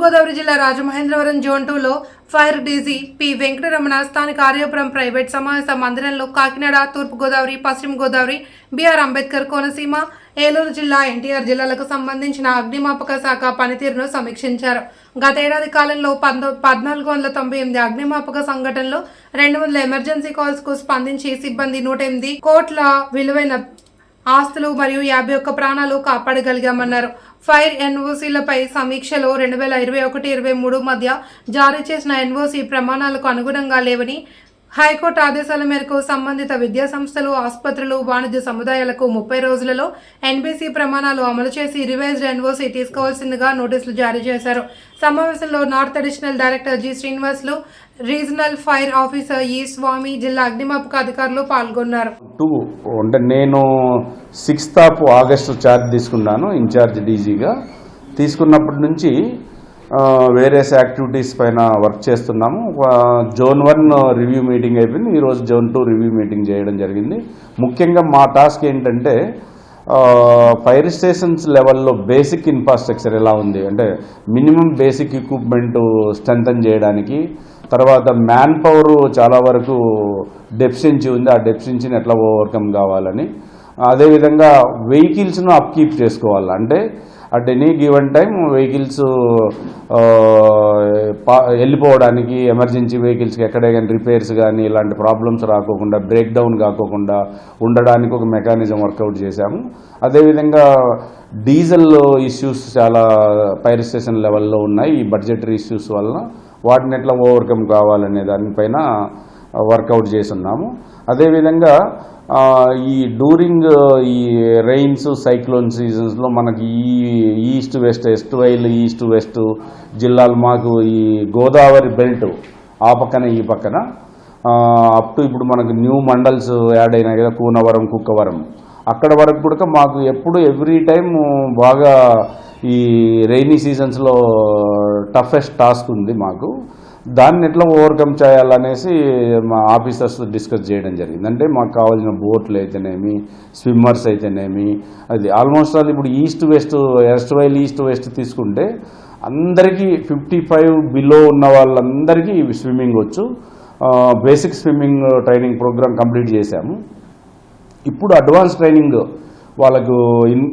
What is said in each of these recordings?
తూర్పుగోదావరి జిల్లా రాజమహేంద్రవరం జోన్ టూలో fire DG P Venkataramana స్థానిక ఆర్యపురం ప్రైవేట్ సమావేశ మందిరంలో కాకినాడ తూర్పుగోదావరి పశ్చిమ గోదావరి బీఆర్ అంబేద్కర్ కోనసీమ ఏలూరు జిల్లా ఎన్టీఆర్ జిల్లాలకు సంబంధించిన అగ్నిమాపక శాఖ పనితీరును సమీక్షించారు. గత ఏడాది కాలంలో పందో పద్నాలుగు వందల తొంభై ఎనిమిది అగ్నిమాపక సంఘటనలు రెండు వందల ఎమర్జెన్సీ కాల్స్కు స్పందించి సిబ్బంది నూట ఎనిమిది కోట్ల విలువైన ఆస్తులు మరియు యాభై ఒక్క ప్రాణాలు కాపాడగలిగామన్నారు. ఫైర్ ఎన్ఓసీలపై సమీక్షలో రెండు వేల ఇరవై ఒకటి ఇరవై మూడు మధ్య జారీ చేసిన ఎన్ఓసీ ప్రమాణాలకు అనుగుణంగా లేవని హైకోర్టు ఆదేశాల మేరకు సంబంధిత విద్యా సంస్థలు ఆసుపత్రులు వాణిజ్య సముదాయాలకు ముప్పై రోజులలో ఎన్బీసీ ప్రమాణాలు అమలు చేసి రివైజ్డ్ ఎన్ఓసీ తీసుకోవాల్సిందిగా నోటీసులు జారీ చేశారు. సమావేశంలో north additional director G Srinivasulu regional fire officer E Swami జిల్లా అగ్నిమాపక అధికారులు పాల్గొన్నారు. టూ అంటే నేను సిక్స్త్ ఆఫ్ ఆగస్టు ఛార్జ్ తీసుకున్నాను ఇన్ఛార్జ్ డీజీగా. తీసుకున్నప్పటి నుంచి వేరియస్ యాక్టివిటీస్ పైన వర్క్ చేస్తున్నాము. జోన్ వన్ రివ్యూ మీటింగ్ అయిపోయింది. ఈరోజు జోన్ టూ రివ్యూ మీటింగ్ చేయడం జరిగింది. ముఖ్యంగా మా టాస్క్ ఏంటంటే ఫైర్ స్టేషన్స్ లెవెల్లో బేసిక్ ఇన్ఫ్రాస్ట్రక్చర్ ఎలా ఉంది? అంటే మినిమం బేసిక్ ఎక్విప్మెంట్ స్ట్రెంథన్ చేయడానికి తర్వాత మ్యాన్ పవర్ చాలా వరకు డెఫిషియన్సీ ఉంది. ఆ డెఫిషియన్సీని ఎట్లా ఓవర్కమ్ కావాలని. అదేవిధంగా వెహికల్స్ను అప్కీప్ చేసుకోవాలి? అంటే at any given time vehicles వెళ్ళిపోవడానికి ఎమర్జెన్సీ వెహికల్స్కి ఎక్కడే కానీ రిపేర్స్ కానీ ఇలాంటి ప్రాబ్లమ్స్ రాకోకుండా బ్రేక్ డౌన్ కాకోకుండా ఉండడానికి ఒక మెకానిజం వర్కౌట్ చేశాము. అదేవిధంగా డీజిల్ ఇష్యూస్ చాలా ఫైర్ స్టేషన్ లెవెల్లో ఉన్నాయి. ఈ బడ్జెటరీ ఇష్యూస్ వలన వాటిని ఎట్లా ఓవర్కమ్ కావాలనే దానిపైన uh, వర్కౌట్ చేస్తున్నాము. అదేవిధంగా ఈ డ్యూరింగ్ ఈ రెయిన్స్ సైక్లోన్ సీజన్స్లో మనకి ఈ east west east while east west జిల్లాలు మాకు ఈ గోదావరి బెల్ట్ ఆ పక్కన ఈ పక్కన. అప్ టు ఇప్పుడు మనకు న్యూ మండల్స్ యాడ్ అయినాయి కదా కూనవరం కుక్కవరం. అక్కడ వరకు కూడా మాకు ఎప్పుడు ఎవ్రీ టైం బాగా ఈ రైనీ సీజన్స్లో టఫెస్ట్ టాస్క్ ఉంది మాకు. దాన్ని ఎట్లా ఓవర్కమ్ చేయాలనేసి మా ఆఫీసర్స్ డిస్కస్ చేయడం జరిగింది. అంటే మాకు కావాల్సిన బోట్లు అయితేనేమి స్విమ్మర్స్ అయితేనేమి అది ఆల్మోస్ట్ ఆల్ ఇప్పుడు east west west while east west తీసుకుంటే అందరికీ ఫిఫ్టీ ఫైవ్ బిలో ఉన్న వాళ్ళందరికీ స్విమ్మింగ్ వచ్చు. Basic swimming training program complete చేశాము. ఇప్పుడు అడ్వాన్స్ ట్రైనింగ్ వాళ్ళకు ఇన్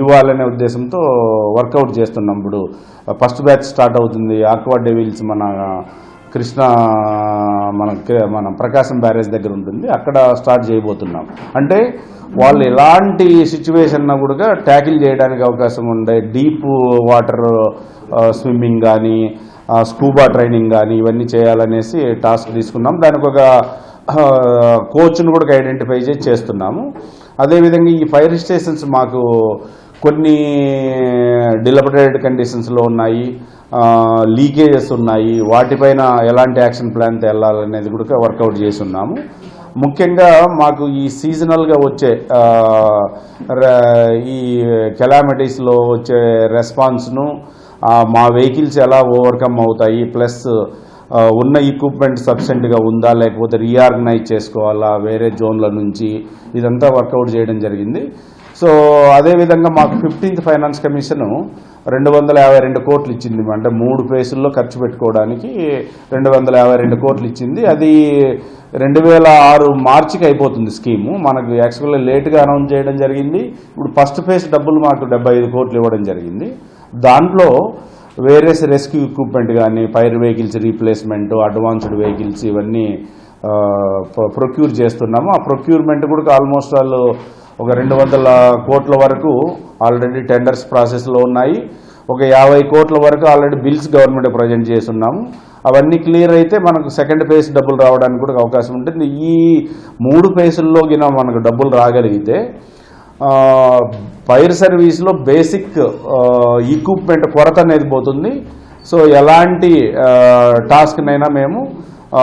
ఇవ్వాలనే ఉద్దేశంతో వర్కౌట్ చేస్తున్నాం ఇప్పుడు. ఫస్ట్ బ్యాచ్ స్టార్ట్ అవుతుంది. ఆక్వా డెవిల్స్ మన కృష్ణ మన మన ప్రకాశం బ్యారేజ్ దగ్గర ఉంటుంది. అక్కడ స్టార్ట్ చేయబోతున్నాం. అంటే వాళ్ళు ఎలాంటి సిచ్యువేషన్ కూడా ట్యాకిల్ చేయడానికి అవకాశం ఉండే డీప్ వాటర్ స్విమ్మింగ్ కానీ స్కూబా ట్రైనింగ్ కానీ ఇవన్నీ చేయాలనేసి టాస్క్ తీసుకున్నాం. దానికి ఒక కోచ్ను కూడా ఐడెంటిఫై చేసి చేస్తున్నాము. అదేవిధంగా ఈ ఫైర్ స్టేషన్స్ మాకు కొన్ని డిలబరేటెడ్ కండిషన్స్లో ఉన్నాయి లీకేజెస్ ఉన్నాయి. వాటిపైన ఎలాంటి యాక్షన్ ప్లాన్తో వెళ్ళాలనేది కూడా వర్కౌట్ చేసి ఉన్నాము ముఖ్యంగా మాకు ఈ సీజనల్గా వచ్చే ఈ కెలామిటీస్లో వచ్చే రెస్పాన్స్ను మా వెహికల్స్ ఎలా ఓవర్కమ్ అవుతాయి ప్లస్ ఉన్న ఎక్విప్మెంట్ సఫిషియెంట్గా ఉందా లేకపోతే రీఆర్గనైజ్ చేసుకోవాలా వేరే జోన్ల నుంచి ఇదంతా వర్కౌట్ చేయడం జరిగింది. సో అదేవిధంగా మాకు ఫిఫ్టీన్త్ ఫైనాన్స్ కమిషను రెండు వందల యాభై రెండు కోట్లు ఇచ్చింది. అంటే మూడు ఫేసుల్లో ఖర్చు పెట్టుకోవడానికి రెండు వందల యాభై రెండు కోట్లు ఇచ్చింది. అది రెండు వేల ఆరు మార్చికి అయిపోతుంది స్కీము. మనకు యాక్చువల్గా లేట్గా అనౌన్స్ చేయడం జరిగింది. ఇప్పుడు ఫస్ట్ ఫేజ్ డబ్బులు మాకు డెబ్బై ఐదు కోట్లు ఇవ్వడం జరిగింది. దాంట్లో వేరియస్ రెస్క్యూ ఎక్విప్మెంట్ కానీ fire vehicles replacement advanced vehicles ఇవన్నీ ప్రొక్యూర్ చేస్తున్నాము. ఆ ప్రొక్యూర్మెంట్ కూడా ఆల్మోస్ట్ వాళ్ళు ఒక రెండు వందల కోట్ల వరకు ఆల్రెడీ టెండర్స్ ప్రాసెస్లో ఉన్నాయి. ఒక యాభై కోట్ల వరకు ఆల్రెడీ బిల్స్ గవర్నమెంట్ ప్రజెంట్ చేస్తున్నాము. అవన్నీ క్లియర్ అయితే మనకు సెకండ్ ఫేజ్ డబ్బులు రావడానికి కూడా అవకాశం ఉంటుంది. ఈ మూడు ఫేజుల్లో గిన మనకు డబ్బులు రాగలిగితే ఫైర్ సర్వీస్లో బేసిక్ ఎక్విప్మెంట్ కొరత అనేది పోతుంది. సో ఎలాంటి టాస్క్నైనా మేము ఆ,